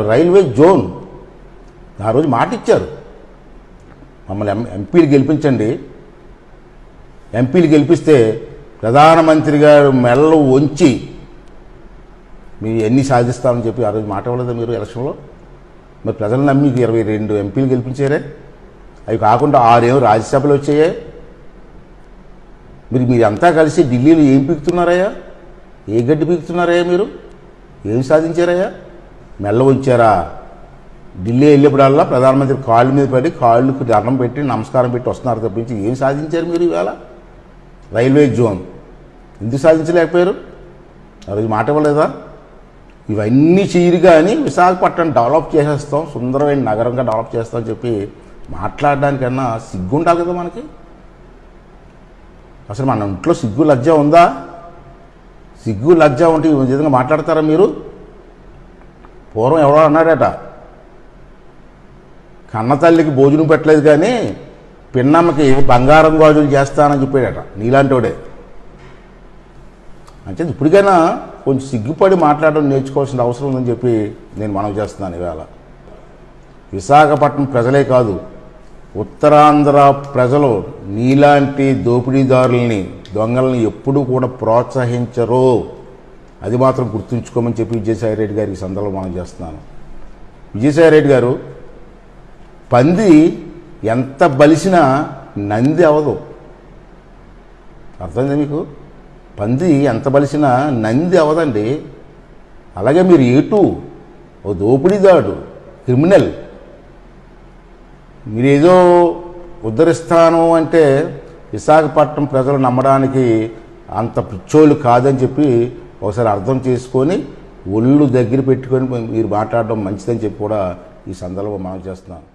Railway zone. ఆ రోజు మాట ఇచ్చారు మమ్మల్ని ఎం ఎంపీలు గెలిపించండి. ఎంపీలు గెలిపిస్తే ప్రధానమంత్రి గారు మెడలు వంచి మీరు ఎన్ని సాధిస్తామని చెప్పి ఆ రోజు మాట ఇవ్వలేదా మీరు ఎలక్షన్లో? మరి ప్రజలు నమ్మి ఇరవై రెండు ఎంపీలు గెలిపించారే? అవి కాకుండా ఆరేమో రాజ్యసభలో వచ్చాయే? మీరు మీరంతా కలిసి ఢిల్లీలో ఏం పీకుతున్నారయ్యా? ఏ గడ్డి పీకుతున్నారయ్యా మీరు? ఏం సాధించారయ్యా? మెల్ల ఉంచారా? ఢిల్లీ వెళ్ళేప్పుడల్లా ప్రధానమంత్రి కాళ్ళ మీద పడి కాళ్ళకు దండం పెట్టి నమస్కారం పెట్టి వస్తున్నారు తప్పించి ఏం సాధించారు మీరు ఇవాళ? Railway zone. ఎందుకు సాధించలేకపోయారు? ఆ రోజు మాట ఇవ్వలేదా? ఇవన్నీ చేయరు కానీ విశాఖపట్నం డెవలప్ చేసేస్తాం సుందరమైన నగరంగా డెవలప్ చేస్తాం అని చెప్పి మాట్లాడడానికన్నా సిగ్గు ఉండాలి కదా మనకి? అసలు మన ఇంట్లో సిగ్గు లజ్జ ఉందా? సిగ్గు లజ్జ ఉంటే ఈ విధంగా మాట్లాడతారా మీరు? పూర్వం ఎవరో అన్నాడట కన్నతల్లికి భోజనం పెట్టలేదు కానీ పిన్నమ్మకి బంగారం గాజులు చేస్తానని చెప్పాడట నీలాంటోడే. అంటే ఇప్పటికైనా కొంచెం సిగ్గుపడి మాట్లాడడం నేర్చుకోవాల్సిన అవసరం ఉందని చెప్పి నేను మనం చేస్తున్నాను ఇవాళ. విశాఖపట్నం ప్రజలే కాదు ఉత్తరాంధ్ర ప్రజలు నీలాంటి దోపిడీదారుల్ని దొంగల్ని ఎప్పుడూ కూడా ప్రోత్సహించరు. అది మాత్రం గుర్తుంచుకోమని చెప్పి విజయసాయి రెడ్డి గారికి సందర్భం మనం చేస్తున్నాను. విజయసాయి రెడ్డి గారు పంది ఎంత బలిసినా నంది అవదు. అర్థమైంది మీకు? పంది ఎంత బలిసినా నంది అవదండి. అలాగే మీరు ఏటు ఓ దోపిడీదాడు క్రిమినల్. మీరేదో ఉద్ధరిస్తాను అంటే విశాఖపట్నం ప్రజలు నమ్మడానికి అంత పిచ్చోళ్ళు కాదని చెప్పి ఒకసారి అర్థం చేసుకొని ఒళ్ళు దగ్గర పెట్టుకొని మీరు మాట్లాడడం మంచిదని చెప్పి కూడా ఈ సందర్భం మనం చేస్తున్నాను